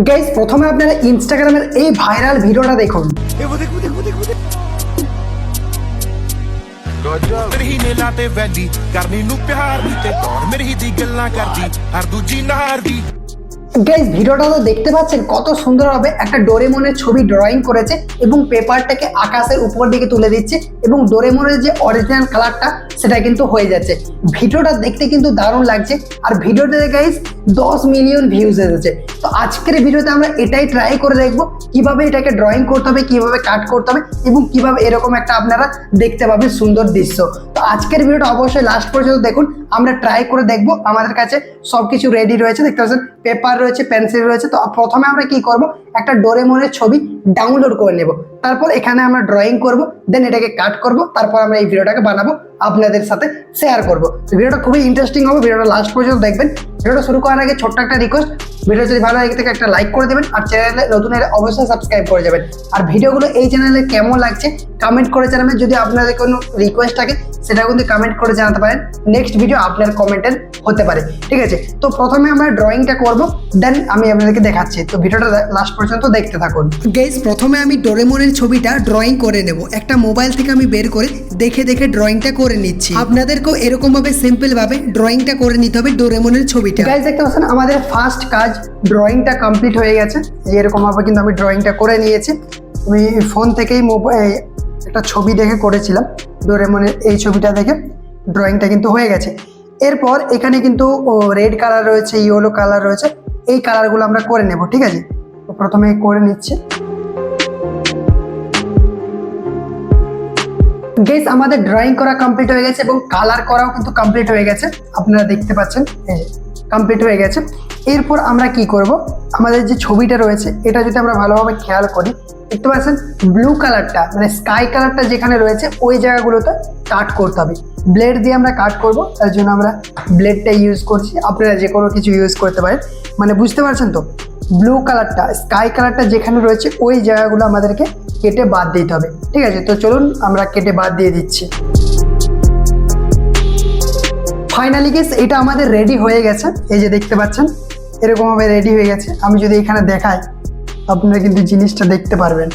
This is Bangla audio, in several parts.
গাইজ প্রথমে আপনারা ইনস্টাগ্রামের এই ভাইরাল ভিডিওটা দেখুন ਮੇਰੀ ਨੇ ਲਾਤੇ ਵੈਲੀ ਕਰਨੀ ਨੂੰ ਪਿਆਰ ਦੀ ਤੇ ਕੌਣ ਮੇਰੀ ਦੀ ਗੱਲਾਂ ਕਰਦੀ ਹਰ ਦੂਜੀ ਨਾਰ ਦੀ গাইজ ভিডিওটা তো দেখতে পাচ্ছেন কত সুন্দরভাবে একটা ডোরেমনের ছবি ড্রয়িং করেছে এবং পেপারটাকে আকাশের উপর দিকে তুলে দিচ্ছে এবং ডোরেমনের যে অরিজিনাল কালারটা সেটা কিন্তু হয়ে যাচ্ছে। ভিডিওটা দেখতে কিন্তু দারুণ লাগছে। আর ভিডিওটাতে গাইজ দশ মিলিয়ন ভিউজ এসেছে। তো আজকের ভিডিওতে আমরা এটাই ট্রাই করে দেখব কীভাবে এটাকে ড্রয়িং করতে হবে, কীভাবে কাট করতে হবে এবং কীভাবে এরকম একটা আপনারা দেখতে পাবেন সুন্দর দৃশ্য। তো আজকের ভিডিওটা অবশ্যই লাস্ট পর্যন্ত দেখুন। আমরা ট্রাই করে দেখব। আমাদের কাছে সব কিছু রেডি রয়েছে, দেখতে পাচ্ছেন? পেপার রয়েছে পেন্সিল রয়েছে তো প্রথমে আমরা কি করব? একটা ডোরেমনের ছবি ডাউনলোড করে নেব। তারপর এখানে আমরা ড্রয়িং করব দেন এটাকে কাট করব, তারপর আমরা এই ভিডিওটাকে বানাবো, আপনাদের সাথে শেয়ার করব। তো ভিডিওটা খুবই ইন্টারেস্টিং হবে ভিডিওটা লাস্ট পর্যন্ত দেখবেন। ভিডিওটা শুরু করার আগে ছোট্ট একটা রিকোয়েস্ট ভিডিও যদি ভালো লাগে থাকে একটা লাইক করে দেবেন, আর চ্যানেলে নতুন এলে অবশ্যই সাবস্ক্রাইব করে যাবেন। আর ভিডিওগুলো এই চ্যানেলে কেমন লাগছে কমেন্ট করে জানাবেন। যদি আপনাদের কোনো রিকোয়েস্ট থাকে সেটা কিন্তু কমেন্ট করে জানাতে পারেন। নেক্সট ভিডিও আপনার কমেন্টের হতে পারে। ঠিক আছে? তো প্রথমে আমরা ড্রয়িংটা করব দেন আমি আপনাদেরকে দেখাচ্ছি। তো ভিডিওটা লাস্ট পর্যন্ত দেখতে থাকুন। গেস প্রথমে আমি ডোরেমনের ছবিটা ড্রয়িং করে নেব। একটা মোবাইল থেকে আমি বের করে দেখে দেখে ড্রয়িংটা করে নিচ্ছি। আপনাদেরকেও এরকম ভাবে সিম্পল ভাবে ড্রয়িংটা করে নিতে হবে ডোরেমনের ছবিটা। গাইজ দেখতে পাচ্ছেন, আমাদের ফার্স্ট কাজ ড্রয়িংটা কমপ্লিট হয়ে গেছে। এরকম ভাবে কিন্তু আমি ড্রয়িংটা করে নিয়েছি। আমি ফোন থেকেই মোবাইল একটা ছবি দেখে করেছিলাম ডোরেমনের এই ছবিটা দেখে। ড্রয়িংটা কিন্তু হয়ে গেছে। এরপর এখানে কিন্তু রেড কালার রয়েছে ইয়েলো কালার রয়েছে। এই কালারগুলো আমরা করে নেব, ঠিক আছে? প্রথমে করে নিচ্ছি। গেস আমাদের ড্রয়িং করা কমপ্লিট হয়ে গেছে এবং কালার করাও কিন্তু কমপ্লিট হয়ে গেছে। আপনারা দেখতে পাচ্ছেন কমপ্লিট হয়ে গেছে। এরপর আমরা কি করব? আমাদের যে ছবিটা রয়েছে, এটা যদি আমরা ভালোভাবে খেয়াল করি, দেখতে পাচ্ছেন ব্লু কালারটা মানে স্কাই কালারটা যেখানে রয়েছে, ওই জায়গাগুলোতে কাট করতে হবে। ব্লেড দিয়ে আমরা কাট করব, তার জন্য আমরা ব্লেডটা ইউজ করছি। আপনারা যে কোনো কিছু ইউজ করতে পারেন। মানে বুঝতে পারছেন তো? ব্লু কালারটা স্কাই কালারটা যেখানে রয়েছে, ওই জায়গাগুলো আমাদেরকে কেটে বাদ দিতে হবে। ঠিক আছে? তো চলুন আমরা কেটে বাদ দিয়ে দিচ্ছি। ফাইনালি গেস এটা আমাদের রেডি হয়ে গেছে। এই যে দেখতে পাচ্ছেন, এরকমভাবে রেডি হয়ে গেছে। আমি যদি এখানে দেখাই, আপনারা কিন্তু জিনিসটা দেখতে পারবেন।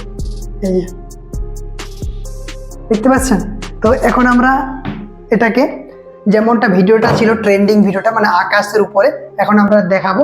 এই যে। দেখতে পাচ্ছেন? তো এখন আমরা এটাকে, যেমনটা ভিডিওটা ছিল ট্রেন্ডিং ভিডিওটা মানে আকাশের উপরে, এখন আমরা দেখাবো।